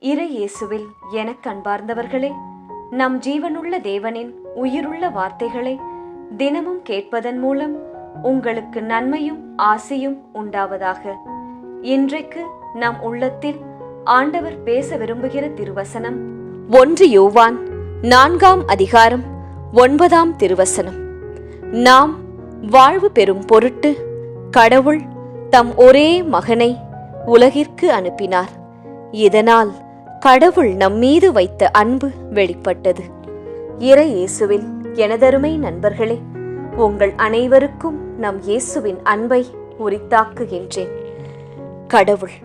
இறை இயேசுவில் எனக் கண்பார்ந்தவர்களே நம் ஜீவனுள்ள தேவனின் உயிருள்ள வார்த்தைகளை தினமும் கேட்பதன் மூலம் உங்களுக்கு நன்மையும் ஆசையும் உண்டாவதாக. இன்றைக்கு நம் உள்ளத்தில் ஆண்டவர் பேச விரும்புகிற திருவசனம் ஒன்று யோவான் நான்காம் அதிகாரம் ஒன்பதாம் திருவசனம். நாம் வாழ்வு பெறும் பொருட்டு கடவுள் தம் ஒரே மகனை உலகிற்கு அனுப்பினார். இதனால் கடவுள் நம்மீது வைத்த அன்பு வெளிப்பட்டது. இறை இயேசுவில் எனதருமை நண்பர்களே உங்கள் அனைவருக்கும் நம் இயேசுவின் அன்பை உரித்தாக்குகின்றேன். கடவுள்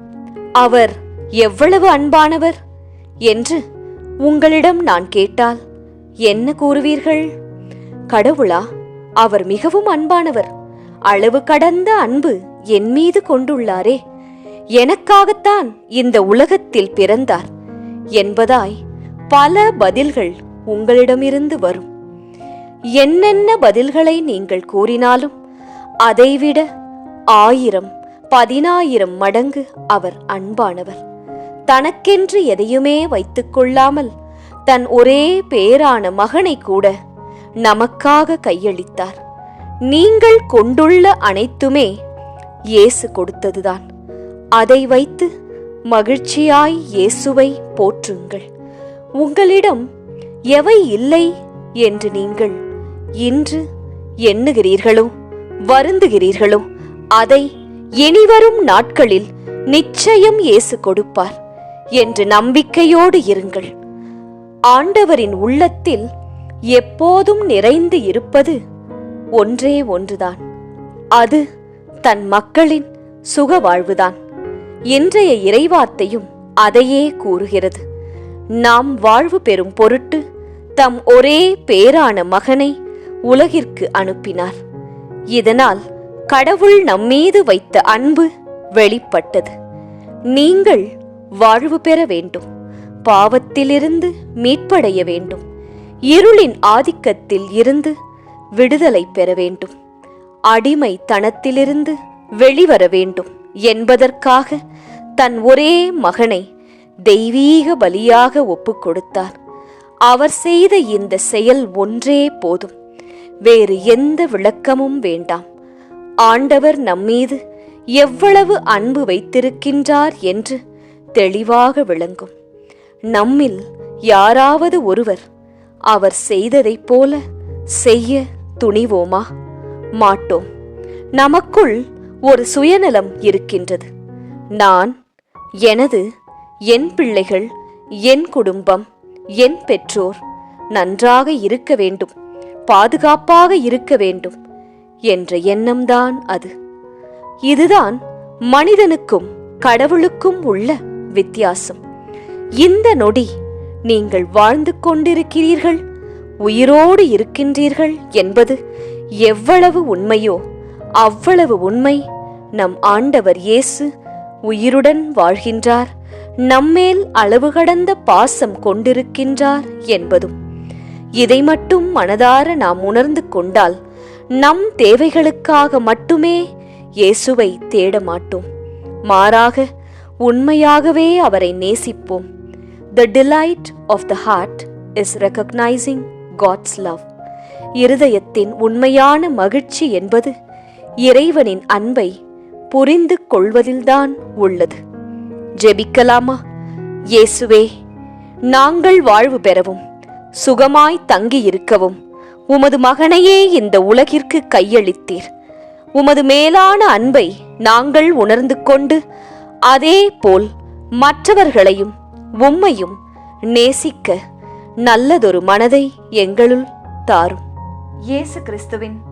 அவர் எவ்வளவு அன்பானவர் என்று உங்களிடம் நான் கேட்டால் என்ன கூறுவீர்கள்? கடவுளா அவர் மிகவும் அன்பானவர். அளவு கடந்த அன்பு என் மீது கொண்டுள்ளாரே. எனக்காகத்தான் இந்த உலகத்தில் பிறந்தார். என்பதாய் பல பதில்கள் உங்களிடமிருந்து வரும். என்னென்ன பதில்களை நீங்கள் கூறினாலும் அதைவிட ஆயிரம் பதினாயிரம் மடங்கு அவர் அன்பானவர். தனக்கென்று எதையுமே வைத்துக் கொள்ளாமல் தன் ஒரே பேரான மகனை கூட நமக்காக கையளித்தார். நீங்கள் கொண்டுள்ள அனைத்துமே இயேசு கொடுத்ததுதான். அதை வைத்து மகிழ்ச்சியாய் இயேசுவை போற்றுங்கள். உங்களிடம் எவை இல்லை என்று நீங்கள் இன்று எண்ணுகிறீர்களோ வருந்துகிறீர்களோ அதை இனிவரும் நாட்களில் நிச்சயம் இயேசு கொடுப்பார் என்று நம்பிக்கையோடு இருங்கள். ஆண்டவரின் உள்ளத்தில் எப்போதும் நிறைந்து இருப்பது ஒன்றே ஒன்றுதான். அது தன் மக்களின் சுக வாழ்வுதான் இன்றைய இறைவார்த்தையும் அதையே கூறுகிறது. நாம் வாழ்வு பெறும் பொருட்டு தம் ஒரே பேரான மகனை உலகிற்கு அனுப்பினார். இதனால் கடவுள் நம்மீது வைத்த அன்பு வெளிப்பட்டது. நீங்கள் வாழ்வு பெற வேண்டும். பாவத்திலிருந்து மீட்படைய வேண்டும். இருளின் ஆதிக்கத்தில் இருந்து விடுதலை பெற வேண்டும். அடிமைத்தனத்திலிருந்து வெளிவர வேண்டும். என்பதற்காக தன் ஒரே மகனை தெய்வீக பலியாக ஒப்புக் கொடுத்தார் அவர் செய்த இந்த செயல் ஒன்றே போதும். வேறு எந்த விளக்கமும் வேண்டாம். ஆண்டவர் நம்மீது எவ்வளவு அன்பு வைத்திருக்கின்றார் என்று தெளிவாக விளங்கும். நம்மில் யாராவது ஒருவர் அவர் செய்ததைப் போல செய்ய துணிவோமா? மாட்டோம். நமக்குள் ஒரு சுயநலம் இருக்கின்றது. நான் எனது என் பிள்ளைகள் என் குடும்பம் என் பெற்றோர் நன்றாக இருக்க வேண்டும் பாதுகாப்பாக இருக்க வேண்டும் என்ற எண்ணம்தான் அது. இதுதான் மனிதனுக்கும் கடவுளுக்கும் உள்ள வித்தியாசம். இந்த நொடி நீங்கள் வாழ்ந்து கொண்டிருக்கிறீர்கள் உயிரோடு இருக்கின்றீர்கள் என்பது எவ்வளவு உண்மையோ அவ்வளவு உண்மை. நம் ஆண்டவர் இயேசு உயிருடன் வாழ்கின்றார். நம்மேல் அளவு கடந்த பாசம் கொண்டிருக்கின்றார் என்பதும். இதை மட்டும் மனதார நாம் உணர்ந்து கொண்டால் நம் தேவைகளுக்காக மட்டுமே இயேசுவை தேட மாட்டோம். மாறாக உண்மையாகவே அவரை நேசிப்போம். The delight of the heart is recognising God's love இருதயத்தின் உண்மையான மகிழ்ச்சி என்பது இறைவனின் அன்பை புரிந்து கொள்வதில்தான் உள்ளது. ஜெபிக்கலாமா? இயேசுவே நாங்கள் வாழ்வு பெறவும் சுகமாய் தங்கி இருக்கவும் உமது மகனையே இந்த உலகிற்கு கையளித்தீர். உமது மேலான அன்பை நாங்கள் உணர்ந்து கொண்டு அதே போல் மற்றவர்களையும் உம்மையும் நேசிக்க நல்லதொரு மனதை எங்களுள் தாரும். இயேசு கிறிஸ்துவின்